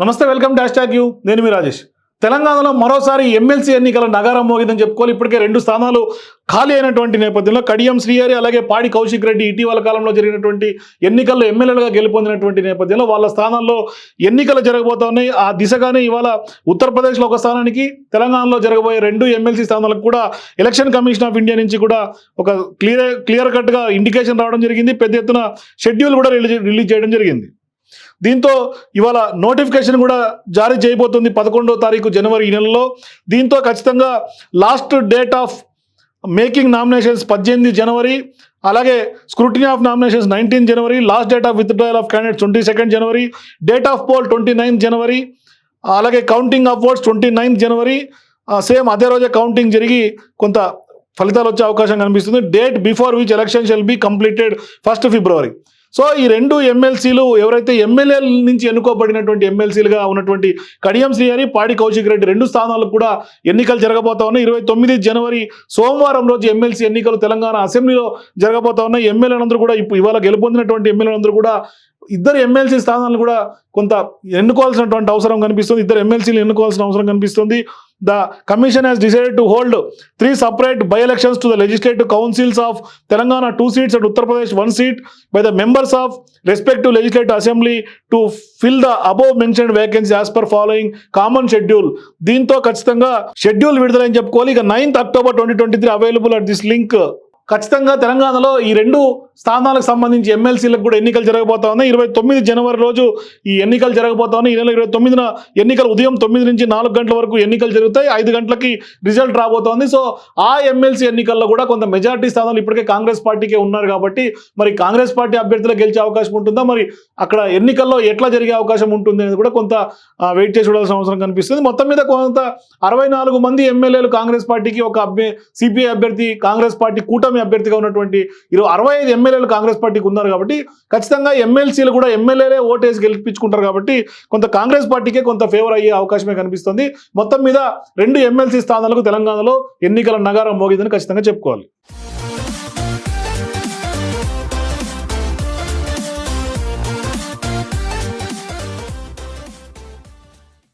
నమస్తే welcome dash tag you. నేను మీ రాజేష్. తెలంగాణలో మరోసారి ఎమ్మెల్సీ ఎన్నికల నగారం మోగిందని చెప్పుకోవాలి. ఇప్పటికే రెండు స్థానాలు ఖాళీ అయినటువంటి నేపథ్యంలో కడియం శ్రీహరి అలాగే పాడి కౌశిక్ రెడ్డి ఇటీవల కాలంలో జరిగినటువంటి ఎన్నికల్లో ఎమ్మెల్యేలుగా గెలుపొందినటువంటి నేపథ్యంలో వాళ్ళ స్థానాల్లో ఎన్నికలు జరగబోతా ఉన్నాయి ఆ దిశగానే ఇవాళ ఉత్తరప్రదేశ్లో ఒక స్థానానికి తెలంగాణలో జరగబోయే రెండు ఎమ్మెల్సీ స్థానాలకు కూడా ఎలక్షన్ కమిషన్ ఆఫ్ ఇండియా నుంచి కూడా ఒక క్లియర్ క్లియర్ కట్గా ఇండికేషన్ రావడం జరిగింది. పెద్ద ఎత్తున షెడ్యూల్ కూడా రిలీజ్ రిలీజ్ చేయడం జరిగింది. దీంతో ఇవాళ నోటిఫికేషన్ కూడా జారీ చేయబోతుంది పదకొండో తారీఖు జనవరి ఈ నెలలో. దీంతో ఖచ్చితంగా last date of making nominations పద్దెనిమిది జనవరి అలాగే scrutiny of nominations nineteen January last date of withdrawal of candidate twenty second January date of poll twenty ninth January అలాగే counting of votes twenty ninth January same అదే రోజే counting జరిగి కొంత ఫలితాలు వచ్చే అవకాశం కనిపిస్తుంది. Date before which election shall be completed first February. So ఈ రెండు ఎమ్మెల్సీలు ఎవరైతే ఎమ్మెల్యేల నుంచి ఎన్నుకోబడినటువంటి ఎమ్మెల్సీలుగా ఉన్నటువంటి కడియం శ్రీహరి పాడి కౌశిక్ రెడ్డి రెండు స్థానాలకు కూడా ఎన్నికలు జరగబోతా ఉన్నాయి. ఇరవై తొమ్మిది జనవరి సోమవారం రోజు ఎమ్మెల్సీ ఎన్నికలు తెలంగాణ అసెంబ్లీలో జరగబోతా ఉన్నాయి. ఎమ్మెల్యేలందరూ కూడా ఇప్పుడు ఇవాళ గెలుపొందినటువంటి ఎమ్మెల్యేలందరూ కూడా ఇద్దరు ఎమ్మెల్సీ స్థానాలను కూడా కొంత ఎన్నుకోవాల్సినటువంటి అవసరం కనిపిస్తుంది. ఇద్దరు ఎమ్మెల్సీలు ఎన్నుకోవాల్సిన అవసరం కనిపిస్తుంది. The commission has decided to hold three separate bye elections to the legislative councils of Telangana two seats and Uttar Pradesh one seat by the members of respective legislative assembly to fill the above mention vacancy as per following common schedule దీంతో ఖచ్చితంగా schedule విడుదలని చెప్పుకోవాలి. ఇక ninth October twenty twenty three available at this link ఖచ్చితంగా తెలంగాణలో ఈ రెండు స్థానాలకు సంబంధించి ఎమ్మెల్సీలకు కూడా ఎన్నికలు జరగబోతా ఉన్నాయి. ఇరవై తొమ్మిది జనవరి రోజు ఈ ఎన్నికలు జరగబోతా ఉన్నాయి. ఈ నెల ఇరవై తొమ్మిదిన ఎన్నికలు ఉదయం తొమ్మిది నుంచి నాలుగు గంటల వరకు ఎన్నికలు జరుగుతాయి. ఐదు గంటలకి రిజల్ట్ రాబోతోంది సో ఆ ఎమ్మెల్సీ ఎన్నికల్లో కూడా కొంత మెజార్టీ స్థానాలు ఇప్పటికే కాంగ్రెస్ పార్టీకే ఉన్నారు కాబట్టి మరి కాంగ్రెస్ పార్టీ అభ్యర్థులు గెలిచే అవకాశం ఉంటుందా? మరి అక్కడ ఎన్నికల్లో ఎట్లా జరిగే అవకాశం ఉంటుంది అనేది కూడా కొంత వెయిట్ చేసి చూడాల్సిన అవసరం కనిపిస్తుంది. మొత్తం మీద కొంత అరవై నాలుగు మంది ఎమ్మెల్యేలు కాంగ్రెస్ పార్టీకి ఒక అభ్య సిపిఐ అభ్యర్థి కాంగ్రెస్ పార్టీ కూటమి అభ్యర్థిగా ఉన్నటువంటి ఇరవై అరవై ఐదు ఎమ్మెల్యేలు కాంగ్రెస్ పార్టీకి ఉన్నారు కాబట్టి ఖచ్చితంగా ఎమ్మెల్సీలు కూడా ఎమ్మెల్యేలే ఓటేసి గెలిపించుకుంటారు కాబట్టి కొంత కాంగ్రెస్ పార్టీకే కొంత ఫేవర్ అయ్యే అవకాశమే కనిపిస్తుంది. మొత్తం మీద రెండు ఎమ్మెల్సీ స్థానాలకు తెలంగాణలో ఎన్నికల నగారం మోగిందని ఖచ్చితంగా చెప్పుకోవాలి.